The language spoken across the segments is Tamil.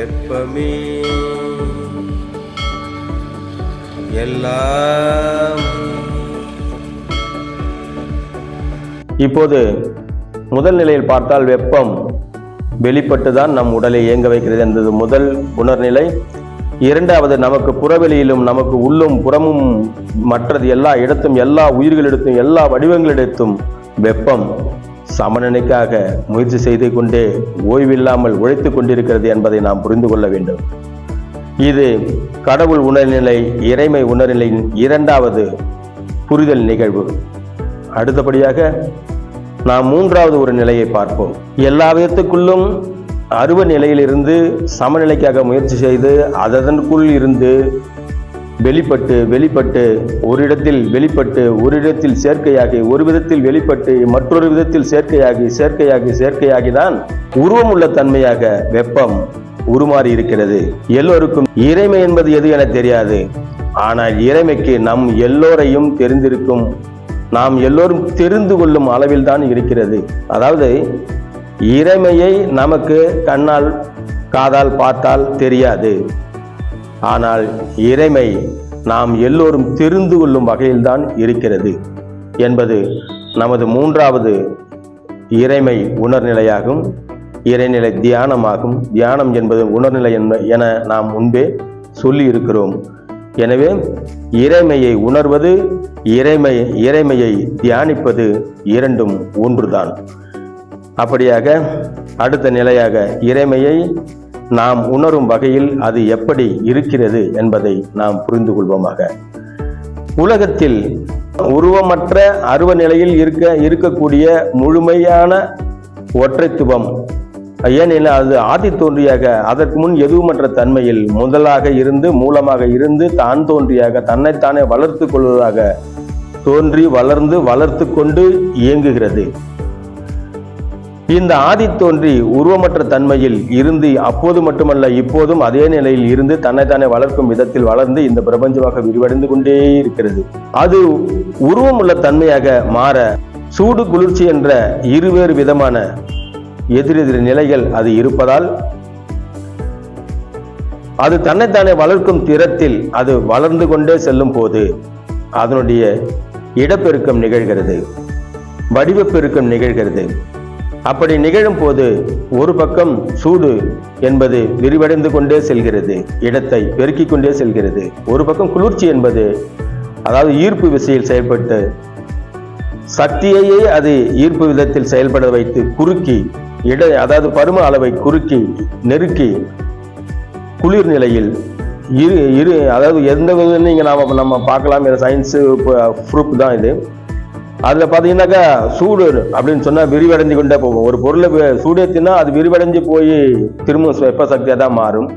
வெப்பமே. எல்லாம். இப்போது முதல் நிலையில் பார்த்தால் வெப்பம் வெளிப்பட்டு தான் நம் உடலை இயங்க வைக்கிறது என்பது முதல் உணர்நிலை. இரண்டாவது நமக்கு புறவெளியிலும் நமக்கு உள்ளும் புறமும் மற்றது எல்லா இடத்தும் எல்லா உயிர்களிடத்தும் எல்லா வடிவங்களிடத்தும் வெப்பம். சமநிலைக்காக முயற்சி செய்து கொண்டே ஓய்வில்லாமல் உழைத்துக் கொண்டிருக்கிறது என்பதை நாம் புரிந்து கொள்ள வேண்டும். இது கடவுள் உணர்நிலை இறைமை உணர்நிலையின் இரண்டாவது புரிதல் நிகழ்வு. அடுத்தபடியாக நாம் மூன்றாவது ஒரு நிலையை பார்ப்போம். எல்லா விதத்துக்குள்ளும் அருவ நிலையிலிருந்து சமநிலைக்காக முயற்சி செய்து அதனுக்குள் இருந்து வெளிப்பட்டு வெளிப்பட்டு ஒரு இடத்தில் வெளிப்பட்டு ஒரு இடத்தில் சேர்க்கையாகி ஒரு விதத்தில் வெளிப்பட்டு மற்றொரு விதத்தில் சேர்க்கையாகி சேர்க்கையாகி சேர்க்கையாகி தான் உருவமுள்ள தன்மையாக வெப்பம் உருமாறி இருக்கிறது. எல்லோருக்கும் இறைமை என்பது எது என தெரியாது. ஆனால் இறைமைக்கு நம் எல்லோரையும் தெரிந்திருக்கும் நாம் எல்லோரும் தெரிந்து கொள்ளும் அளவில் தான் இருக்கிறது. அதாவது இறைமையை நமக்கு கண்ணால் காதால் பார்த்தால் தெரியாது. ஆனால் இறைமை நாம் எல்லோரும் தெரிந்து கொள்ளும் வகையில்தான் இருக்கிறது என்பது நமது மூன்றாவது இறைமை உணர்நிலையாகும். இறைநிலை தியானமாகும். தியானம் என்பது உணர்நிலை என நாம் முன்பே சொல்லி இருக்கிறோம் எனவே இறைமையை உணர்வது இறைமை இறைமையை தியானிப்பது இரண்டும் ஒன்றுதான். அப்படியாக அடுத்த நிலையாக இறைமையை நாம் உணரும் வகையில் அது எப்படி இருக்கிறது என்பதை நாம் புரிந்து கொள்வோமாக. உலகத்தில் உருவமற்ற அருவ நிலையில் இருக்க இருக்கக்கூடிய முழுமையான ஒற்றைத்துவம் ஏனெனில் அது ஆதி தோன்றியாக அதற்கு முன் எதுவுமற்ற தன்மையில் முதலாக இருந்து மூலமாக இருந்து தான் தோன்றியாக தன்னைத்தானே வளர்த்து கொள்வதாக தோன்றி வளர்ந்து வளர்த்து கொண்டு இயங்குகிறது. இந்த ஆதி தோன்றி உருவமற்ற தன்மையில் இருந்து அப்போது மட்டுமல்ல இப்போதும் அதே நிலையில் இருந்து தன்னைத்தானே வளர்க்கும் விதத்தில் வளர்ந்து இந்த பிரபஞ்சமாக விரிவடைந்து கொண்டே இருக்கிறது. அது உருவமுள்ள தன்மையாக மாற சூடு குளிர்ச்சி என்ற இருவேறு விதமான எதிரெதிர் நிலைகள் அது இருப்பதால் அது தன்னைத்தானே வளர்க்கும் திறத்தில் அது வளர்ந்து கொண்டே செல்லும் போது அதனுடைய இடப்பெருக்கம் நிகழ்கிறது. வடிவப்பெருக்கம் நிகழ்கிறது. அப்படி நிகழும் போது ஒரு பக்கம் சூடு என்பது விரிவடைந்து கொண்டே செல்கிறது இடத்தை பெருக்கிக் கொண்டே செல்கிறது. ஒரு பக்கம் குளிர்ச்சி என்பது அதாவது ஈர்ப்பு விசையில் செயல்பட்டு சக்தியையே அது ஈர்ப்பு விதத்தில் செயல்பட வைத்து குறுக்கி இட அதாவது பரும அளவை குறுக்கி நெருக்கி குளிர் நிலையில் இரு இரு அதாவது எந்த விதம் நீங்கள் நாம் நம்ம பார்க்கலாம். சயின்ஸு ப்ரூஃப் தான் இது. அதில் பார்த்தீங்கன்னாக்கா சூடு அப்படின்னு சொன்னால் விரிவடைஞ்சு கொண்டே போகும். ஒரு பொருளை வி- சூடேற்றினா அது விரிவடைஞ்சு போய் திரும்ப வெப்ப சக்தியாக தான் மாறும்.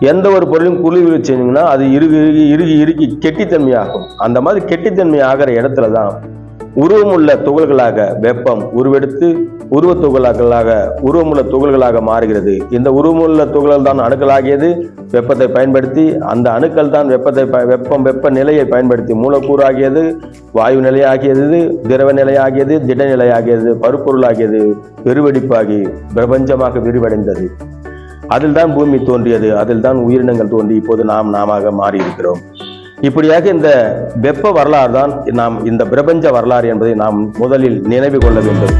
எந்த ஒரு பொருளையும் குளிர் வச்சிங்கன்னா அது இறுகி இறுகி இறுகி இறுகி கெட்டித்தன்மையாகும். அந்த மாதிரி கெட்டித்தன்மை ஆகிற இடத்துல தான் உருவமுள்ள துகள்களாக வெப்பம் உருவெடுத்து உருவ துகள்களாக உருவமுள்ள துகள்களாக மாறுகிறது. இந்த உருவமுள்ள துகள்கள் தான் அணுக்களாகியது. வெப்பத்தை பயன்படுத்தி அந்த அணுக்கள் தான் வெப்பத்தை ப- வெப்பம் வெப்ப நிலையை பயன்படுத்தி மூலக்கூறாகியது வாயு நிலையாகியது திரவ நிலையாகியது திட நிலையாகியது பருப்பொருளாகியது பெருவெடிப்பாகி பிரபஞ்சமாக விரிவடைந்தது. அதில் தான் பூமி தோன்றியது. அதில் தான் உயிரினங்கள் தோன்றி இப்போது நாம் நாமாக மாறியிருக்கிறோம். இப்படியாக இந்த வெப்ப வரலாறு தான் நாம் இந்த பிரபஞ்ச வரலாறு என்பதை நாம் முதலில் நினைவு கொள்ள வேண்டும்.